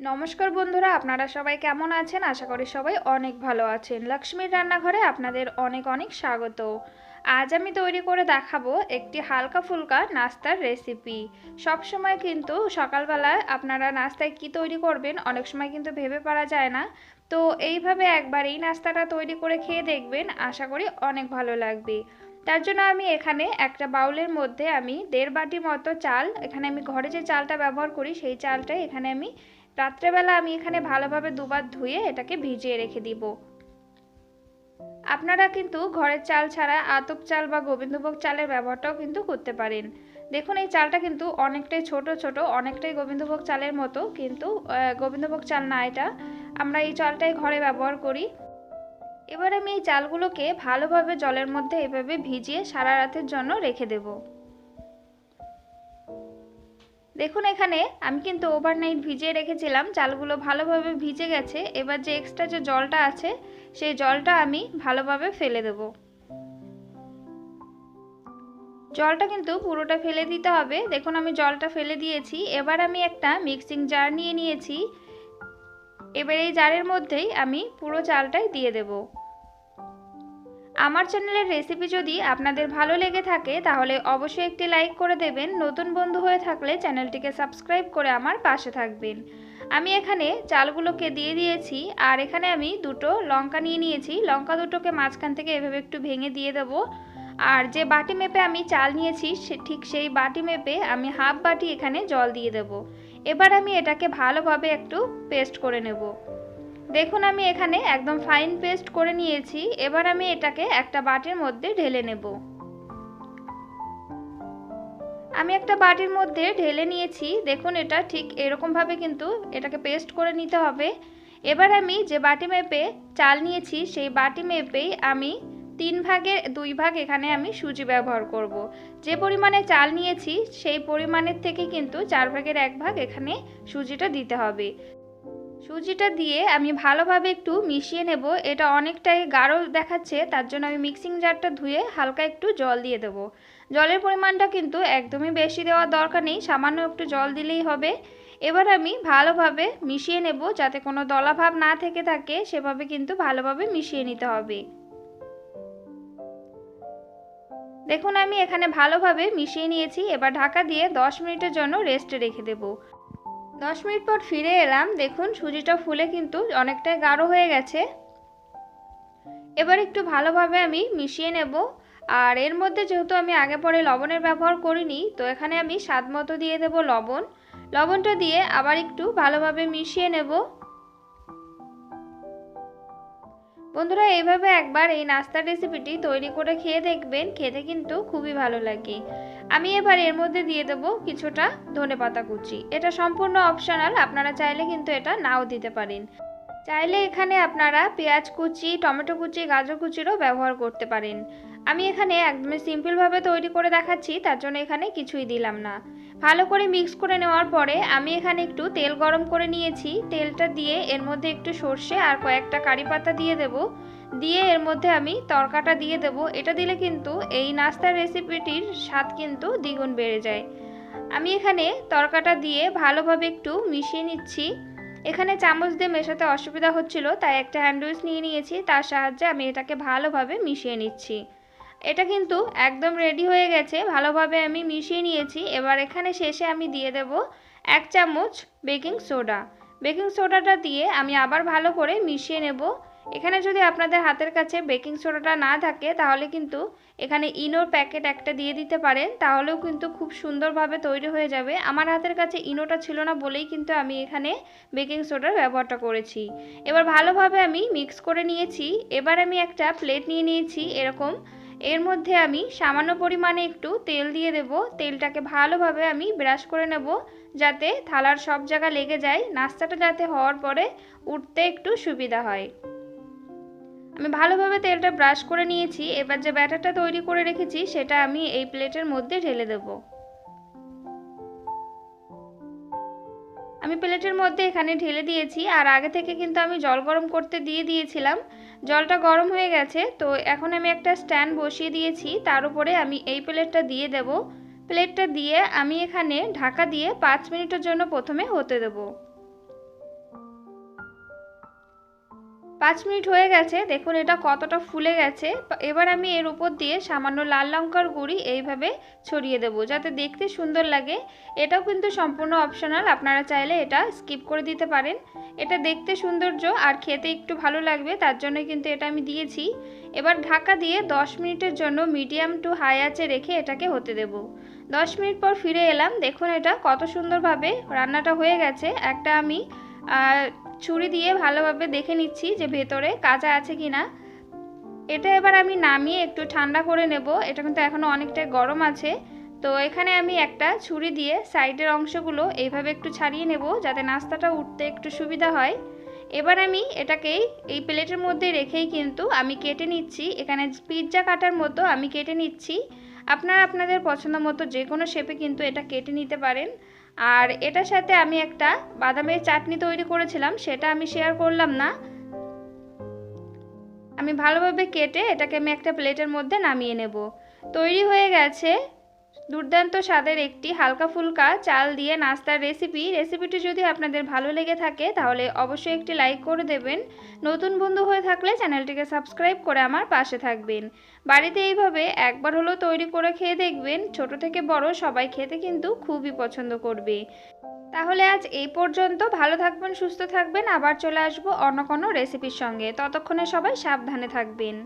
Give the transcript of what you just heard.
নমস্কার বন্ধুরা, আপনারা সবাই কেমন আছেন? আশা করি সবাই অনেক ভালো আছেন। লক্ষ্মীর রান্নাঘরে আপনাদের অনেক অনেক স্বাগত। আজ আমি তৈরি করে দেখাবো একটি হালকা ফুলকা নাস্তার রেসিপি। সব সময় কিন্তু সকালবেলায় আপনারা নাস্তায় কি তৈরি করবেন অনেক সময় কিন্তু ভেবে পারা যায় না। তো এইভাবে একবার এই নাস্তাটা তৈরি করে খেয়ে দেখবেন, আশা করি অনেক ভালো লাগবে। তার জন্য আমি এখানে একটা বাউলের মধ্যে আমি দেড় বাটি মতো চাল, এখানে আমি ঘরে যে চালটা ব্যবহার করি সেই চালটাই এখানে আমি রাত্রেবেলা আমি এখানে ভালোভাবে দুবার ধুয়ে এটাকে ভিজিয়ে রেখে দিব। আপনারা কিন্তু ঘরের চাল ছাড়া আতপ চাল বা গোবিন্দভোগ চালের ব্যবহারটাও কিন্তু করতে পারেন। দেখুন, এই চালটা কিন্তু অনেকটাই ছোট ছোট, অনেকটাই গোবিন্দভোগ চালের মতো, কিন্তু গোবিন্দভোগ চাল না এটা। আমরা এই চালটাই ঘরে ব্যবহার করি। এবার আমি এই চালগুলোকে ভালোভাবে জলের মধ্যে এভাবে ভিজিয়ে সারা রাতের জন্য রেখে দেবো। দেখুন এখানে আমি কিন্তু ওভারনাইট ভিজিয়ে রেখেছিলাম, চালগুলো ভালোভাবে ভিজে গেছে। এবার যে এক্সট্রা যে জলটা আছে, সেই জলটা আমি ভালোভাবে ফেলে দেব। জলটা কিন্তু পুরোটা ফেলে দিতে হবে। দেখুন আমি জলটা ফেলে দিয়েছি। এবার আমি একটা মিক্সিং জার নিয়ে নিয়েছি। এবার এই জারের মধ্যেই আমি পুরো চালটাই দিয়ে দেবো। আমার চ্যানেলের রেসিপি যদি আপনাদের ভালো লেগে থাকে, তাহলে অবশ্যই একটি লাইক করে দেবেন। নতুন বন্ধু হয়ে থাকলে চ্যানেলটিকে সাবস্ক্রাইব করে আমার পাশে থাকবেন। আমি এখানে চালগুলোকে দিয়ে দিয়েছি, আর এখানে আমি দুটো লঙ্কা নিয়ে নিয়েছি। লঙ্কা দুটোকে মাঝখান থেকে এভাবে একটু ভেঙে দিয়ে দেব। আর যে বাটি মেপে আমি চাল নিয়েছি, সে ঠিক সেই বাটি মেপে আমি হাফ বাটি এখানে জল দিয়ে দেব। এবার আমি এটাকে ভালোভাবে একটু পেস্ট করে নেব। দেখুন আমি এখানে একদম ফাইন পেস্ট করে নিয়েছি। এবার আমি এটাকে একটা বাটির মধ্যে ঢেলে নেব। আমি একটা বাটির মধ্যে ঢেলে নিয়েছি। দেখুন এটা ঠিক এরকমভাবে কিন্তু এটাকে পেস্ট করে নিতে হবে। এবার আমি যে বাটি মেপে চাল নিয়েছি, সেই বাটি মেপেই আমি তিন ভাগের দুই ভাগ এখানে আমি সুজি ব্যবহার করব। যে পরিমাণে চাল নিয়েছি, সেই পরিমাণের থেকে কিন্তু চার ভাগের এক ভাগ এখানে সুজিটা দিতে হবে। সুজিটা দিয়ে আমি ভালোভাবে একটু মিশিয়ে নেব। এটা অনেকটাই গাঢ় দেখাচ্ছে, তার জন্য আমি মিক্সিং জারটা ধুয়ে হালকা একটু জল দিয়ে দেব। জলের পরিমাণটা কিন্তু একদমই বেশি দেওয়ার দরকার নেই, সামান্য একটু জল দিলেই হবে। এবার আমি ভালোভাবে মিশিয়ে নেব, যাতে কোনো দলাভাব না থেকে থাকে, সেভাবে কিন্তু ভালোভাবে মিশিয়ে নিতে হবে। দেখুন, আমি এখানে ভালোভাবে মিশিয়ে নিয়েছি। এবার ঢাকা দিয়ে দশ মিনিটের জন্য রেস্টে রেখে দেবো। দশ মিনিট পর ফিরে এলাম। দেখুন, সুজিটা ফুলে কিন্তু অনেকটাই গাঢ় হয়ে গেছে। এবার একটু ভালোভাবে আমি মিশিয়ে নেব। আর এর মধ্যে যেহেতু আমি আগে পরে লবণের ব্যবহার করিনি, তো এখানে আমি স্বাদ মতো দিয়ে দেব লবণ। লবণটা দিয়ে আবার একটু ভালোভাবে মিশিয়ে নেব। বন্ধুরা, এইভাবে একবার এই নাস্তার রেসিপিটি তৈরি করে খেয়ে দেখবেন, খেতে কিন্তু খুবই ভালো লাগে। আমি এবার এর মধ্যে দিয়ে দেবো কিছুটা ধনে পাতা কুচি। এটা সম্পূর্ণ অপশনাল আপনারা চাইলে কিন্তু এটা নাও দিতে পারেন। চাইলে এখানে আপনারা পেঁয়াজ কুচি, টমেটো কুচি, গাজর কুচিরও ব্যবহার করতে পারেন। আমি এখানে একদমই সিম্পলভাবে তৈরি করে দেখাচ্ছি, তার জন্য এখানে কিছুই দিলাম না। ভালো করে মিক্স করে নেওয়ার পরে আমি এখানে একটু তেল গরম করে নিয়েছি। তেলটা দিয়ে এর মধ্যে একটু সর্ষে আর কয়েকটা কারি পাতা দিয়ে দেব। দিয়ে এর মধ্যে আমি তরকাটা দিয়ে দেব। এটা দিলে কিন্তু এই নাস্তার রেসিপিটির স্বাদ কিন্তু দ্বিগুণ বেড়ে যায়। আমি এখানে তরকাটা দিয়ে ভালোভাবে একটু মিশিয়ে নিচ্ছি। এখানে চামচ দিয়ে মেশাতে অসুবিধা হচ্ছিল, তাই একটা হ্যান্ডউইচ নিয়ে নিয়েছি। তার সাহায্যে আমি এটাকে ভালোভাবে মিশিয়ে নিচ্ছি। এটা কিন্তু একদম রেডি হয়ে গেছে। ভালোভাবে আমি মিশিয়ে নিয়েছি। এবার এখানে শেষে আমি দিয়ে দেব এক চামচ বেকিং সোডা। বেকিং সোডাটা দিয়ে আমি আবার ভালো করে মিশিয়ে নেব। এখানে যদি আপনাদের হাতের কাছে বেকিং সোডাটা না থাকে, তাহলে কিন্তু এখানে ইনোর প্যাকেট একটা দিয়ে দিতে পারেন। তাহলেও কিন্তু খুব সুন্দরভাবে তৈরি হয়ে যাবে। আমার হাতের কাছে ইনোটা ছিল না বলেই কিন্তু আমি এখানে বেকিং সোডার ব্যবহারটা করেছি। এবার ভালোভাবে আমি মিক্স করে নিয়েছি। এবার আমি একটা প্লেট নিয়ে নিয়েছি এরকম এর মধ্যে আমি সামান্য পরিমাণে একটু তেল দিয়ে দেব। তেলটাকে ভালোভাবে আমি ব্রাশ করে নেব যাতে থালার সব জায়গা লেগে যায়। নাস্তাটা যাতে হওয়ার পরে উঠতে একটু সুবিধা হয়। আমি ভালোভাবে তেলটা ব্রাশ করে নিয়েছি। এবার যে ব্যাটারটা তৈরি করে রেখেছি সেটা আমি এই প্লেটের মধ্যে ঢেলে দেব। প্লেটের মধ্যে এখানে ঢেলে দিয়েছি আর আগে থেকে কিন্তু আমি জল গরম করতে দিয়ে দিয়েছিলাম। জলটা গরম হয়ে গেছে, তো এখন আমি একটা স্ট্যান্ড বসিয়ে দিয়েছি, তার উপরে আমি এই প্লেটটা দিয়ে দেব। প্লেটটা দিয়ে আমি এখানে ঢাকা দিয়ে পাঁচ মিনিটের জন্য প্রথমে হতে দেবো। পাঁচ মিনিট হয়ে গেছে, দেখুন এটা কতটা ফুলে গেছে। এবার আমি এর উপর দিয়ে সামান্য লাল লঙ্কার গুঁড়ি এইভাবে ছড়িয়ে দেবো, যাতে দেখতে সুন্দর লাগে। এটাও কিন্তু সম্পূর্ণ অপশনাল আপনারা চাইলে এটা স্কিপ করে দিতে পারেন। এটা দেখতে সৌন্দর্য আর খেতে একটু ভালো লাগবে, তার জন্য কিন্তু এটা আমি দিয়েছি। এবার ঢাকা দিয়ে 10 মিনিটের জন্য মিডিয়াম টু হাই আঁচে রেখে এটাকে হতে দেব। 10 মিনিট পর ফিরে এলাম, দেখুন এটা কত সুন্দরভাবে রান্নাটা হয়ে গেছে। একটা আমি ছুরি দিয়ে ভালোভাবে দেখে নিচ্ছি যে ভেতরে কাঁচা আছে কি না এটা এবার আমি নামিয়ে একটু ঠান্ডা করে নেব। এটা কিন্তু এখনও অনেকটাই গরম আছে। তো এখানে আমি একটা ছুরি দিয়ে সাইডের অংশগুলো এইভাবে একটু ছাড়িয়ে নেব যাতে নাস্তাটা উঠতে একটু সুবিধা হয়। এবার আমি এটাকেই এই প্লেটের মধ্যে রেখেই কিন্তু আমি কেটে নিচ্ছি। এখানে পিৎজা কাটার মতো আমি কেটে নিচ্ছি। আপনারা আপনাদের পছন্দ মতো যে কোনো শেপে কিন্তু এটা কেটে নিতে পারেন। আর এটার সাথে আমি একটা বাদামের চাটনি তৈরি করেছিলাম, সেটা আমি শেয়ার করলাম না। আমি ভালোভাবে কেটে এটাকে আমি একটা প্লেটের মধ্যে নামিয়ে নেব। তৈরি হয়ে গেছে দুর্দান্ত স্বাদের একটি হালকা ফুলকা চাল দিয়ে নাস্তার রেসিপি রেসিপিটি যদি আপনাদের ভালো লেগে থাকে, তাহলে অবশ্যই একটি লাইক করে দেবেন। নতুন বন্ধু হয়ে থাকলে চ্যানেলটিকে সাবস্ক্রাইব করে আমার পাশে থাকবেন। বাড়িতে এইভাবে একবার হলো তৈরি করে খেয়ে দেখবেন, ছোট থেকে বড় সবাই খেতে কিন্তু খুবই পছন্দ করবে। তাহলে আজ এই পর্যন্ত। ভালো থাকবেন, সুস্থ থাকবেন। আবার চলে আসব অন্য কোনো রেসিপির সঙ্গে। ততক্ষণে সবাই সাবধানে থাকবেন।